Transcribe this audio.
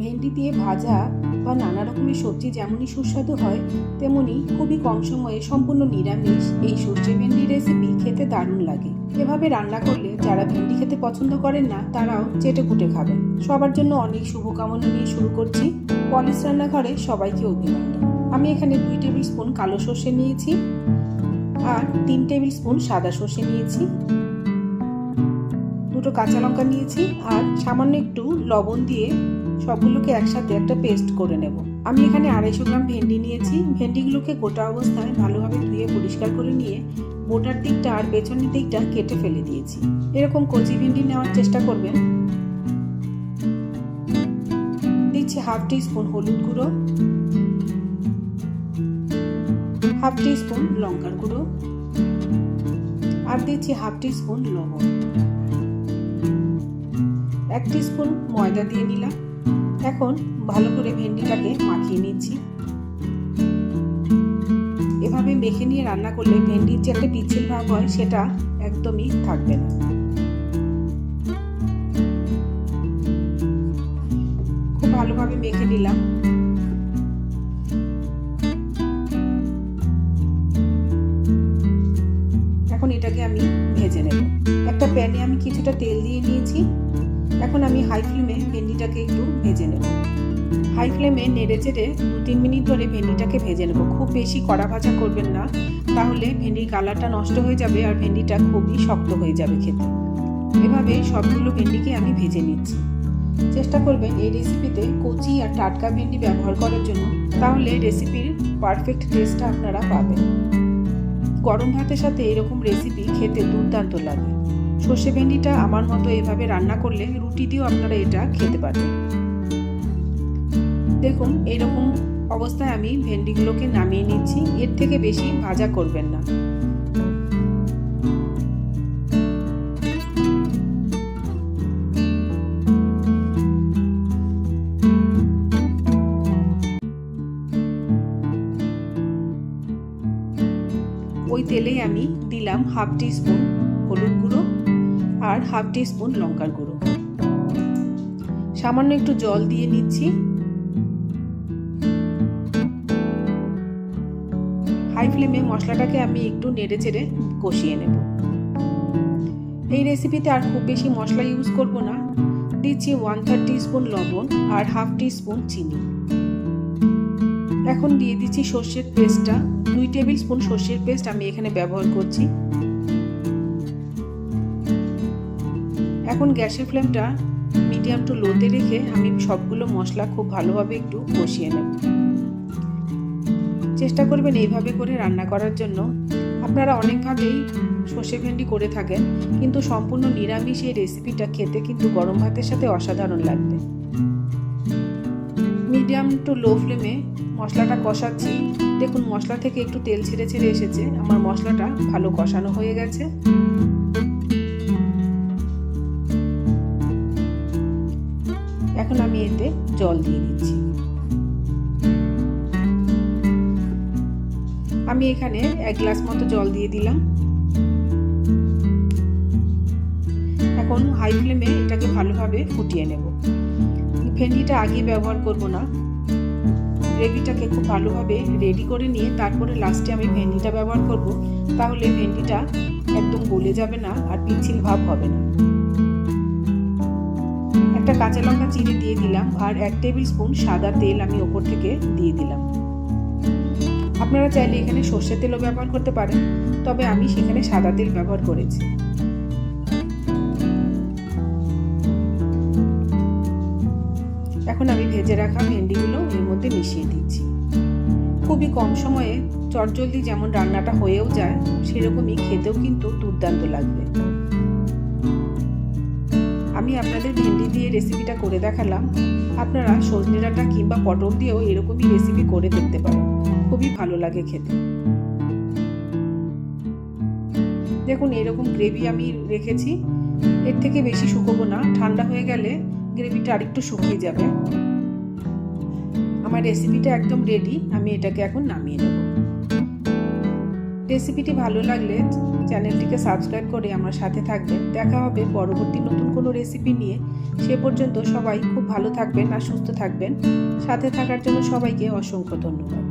ভেন্ডি দিয়ে ভাজা বা নানা রকমের সবজি যেমনই সুস্বাদু হয় তেমনি খুবই কম সময়ে সম্পূর্ণ নিরামিষ এই সর্ষে ভেন্ডি রেসিপি খেতে দারুণ লাগে। এভাবে রান্না করলে যারা ভেন্ডি খেতে পছন্দ করেন না, তারাও চেটে পুটে খাবেন। সবার জন্য অনেক শুভকামনা নিয়ে শুরু করছি। পলিশ রান্নাঘরে সবাইকে অভিনন্দন। আমি এখানে দুই টেবিল স্পুন কালো সর্ষে নিয়েছি আর তিন টেবিল স্পুন সাদা সর্ষে নিয়েছি। দুটো কাঁচা লঙ্কা নিয়েছি আর সামান্য একটু লবণ দিয়ে সবগুলোকে একসাথে একটা পেস্ট করে নেব। আমি এখানে আড়াইশো গ্রাম ভেন্ডি নিয়েছি। ভেন্ডিগুলোকে গোটা অবস্থায় ভালোভাবে ধুয়ে পরিষ্কার করে নিয়ে বোটার দিকটা আর পেছনের দিকটা কেটে ফেলে দিয়েছি। এরকম কচি ভেন্ডি নেওয়ার চেষ্টা করবেন। দিচ্ছি হাফ টি স্পুন হলুদ গুঁড়ো। হাফ টি স্পুন লঙ্কার গুঁড়ো। আর দিচ্ছি হাফ টি স্পুন লবণ। এক স্পুন ময়দা দিয়ে নিলাম। এখন ভালো করে ভেন্ডিটাকে মাখিয়ে নিচ্ছি। এভাবে মেখে নিয়ে রান্না করলে ভেন্ডির যে একটা পিচ্ছিল ভাব হয়, সেটা একদমই থাকবে না। খুব ভালোভাবে মেখে নিলাম। এখন এটাকে আমি ভেজে নেব। একটা প্যানে আমি কিছুটা তেল দিয়ে নিয়েছি। এখন আমি হাই ফ্লেমে ভেন্ডিটাকে একটু ভেজে নেব। হাই ফ্লেমে নেড়ে চেড়ে দু তিন মিনিট ধরে ভেন্ডিটাকে ভেজে নেব। খুব বেশি কড়া ভাজা করবেন না, তাহলে ভেন্ডির কালারটা নষ্ট হয়ে যাবে আর ভেন্ডিটা খুবই শক্ত হয়ে যাবে খেতে। এভাবে সবগুলো ভেন্ডিকে আমি ভেজে নিচ্ছি। চেষ্টা করবেন এই রেসিপিতে কচি আর টাটকা ভেন্ডি ব্যবহার করার জন্য। তাহলে রেসিপির পারফেক্ট টেস্টটা আপনারা পাবেন। গরম ভাতের সাথে এরকম রেসিপি খেতে দুর্দান্ত লাগে। সর্ষে ভেন্ডিটা আমার মতো এভাবে রান্না করলে রুটি দিয়েও আপনারা এটা খেতে পারবেন। দেখুন, এরকম অবস্থায় আমি ভেন্ডিগুলোকে নামিয়ে নিচ্ছি। এর থেকে বেশি ভাজা করবেন না। ওই তেলেই আমি দিলাম হাফ টি স্পুন আর হাফ টি স্পুন লঙ্কার গুঁড়ো। সামান্য একটু জল দিয়ে নিচ্ছি। হাই ফ্লেমে মশলাটাকে আমি একটু নেড়ে চেড়ে কষিয়ে নেব। এই রেসিপিতে আর খুব বেশি মশলা ইউজ করব না। দিচ্ছি ওয়ান থার্ড স্পুন লবণ আর হাফ টি স্পুন চিনি। এখন দিয়ে দিচ্ছি সর্ষের পেস্টটা। দুই টেবিল স্পুন সর্ষের পেস্ট আমি এখানে ব্যবহার করছি। এখন গ্যাসের ফ্লেমটা মিডিয়াম টু লোতে রেখে আমি সবগুলো মশলা খুব ভালোভাবে একটু কষিয়ে নেব। চেষ্টা করবেন এইভাবে করে রান্না করার জন্য। আপনারা অনেকভাবেই সর্ষে ভেন্ডি করে থাকেন, কিন্তু সম্পূর্ণ নিরামিষ এই রেসিপিটা খেতে কিন্তু গরম ভাতের সাথে অসাধারণ লাগবে। মিডিয়াম টু লো ফ্লেমে মশলাটা কষাচ্ছি। দেখুন, মশলা থেকে একটু তেল ছেড়ে ছেড়ে এসেছে। আমার মশলাটা ভালো কষানো হয়ে গেছে। এখন আমি এতে জল দিয়ে দিচ্ছি। আমি এখানে এক গ্লাস মতো জল দিয়ে দিলাম। এখন হাই ফ্লেমে এটাকে ভালোভাবে ফুটিয়ে নেব। ভেন্ডিটা আগে ব্যবহার করব না। গ্রেভিটাকে খুব ভালোভাবে রেডি করে নিয়ে তারপরে লাস্টে আমি ভেন্ডিটা ব্যবহার করব। তাহলে ভেন্ডিটা একদম গলে যাবে না আর পিচ্ছিল ভাব হবে না। একটা কাঁচা লঙ্কা চিড়ে দিয়ে দিলাম আর এক টেবিল স্পুন সাদা তেল আমি ওপর থেকে দিয়ে দিলাম। আপনারা চাইলে এখানে সর্ষের তেলও ব্যবহার করতে পারেন, তবে আমি সেখানে সাদা তেল ব্যবহার করেছি। এখন আমি ভেজে রাখা ভেন্ডিগুলো এর মধ্যে মিশিয়ে দিচ্ছি। খুবই কম সময়ে চটজলদি যেমন রান্নাটা হয়েও যায়, সেরকমই খেতেও কিন্তু দুর্দান্ত লাগবে। আমি আপনাদের ভেন্ডি দিয়ে রেসিপিটা করে দেখালাম। আপনারা সজনে ডাঁটা কিংবা পটল দিয়েও এরকমই রেসিপি করে দেখতে পারেন। খুবই ভালো লাগে খেতে। দেখুন, এরকম গ্রেভি আমি রেখেছি। এর থেকে বেশি শুকোবো না। ঠান্ডা হয়ে গেলে গ্রেভিটা আরেকটু শুকিয়ে যাবে। আমার রেসিপিটা একদম রেডি আমি এটাকে এখন নামিয়ে নেব। রেসিপিটি ভালো লাগলে চ্যানেলটিকে সাবস্ক্রাইব করে আমার সাথে থাকবেন দেখা হবে পরবর্তী নতুন কোনো রেসিপি নিয়ে। সে পর্যন্ত সবাই খুব ভালো থাকবেন আর সুস্থ থাকবেন। সাথে থাকার জন্য সবাইকে অসংখ্য ধন্যবাদ।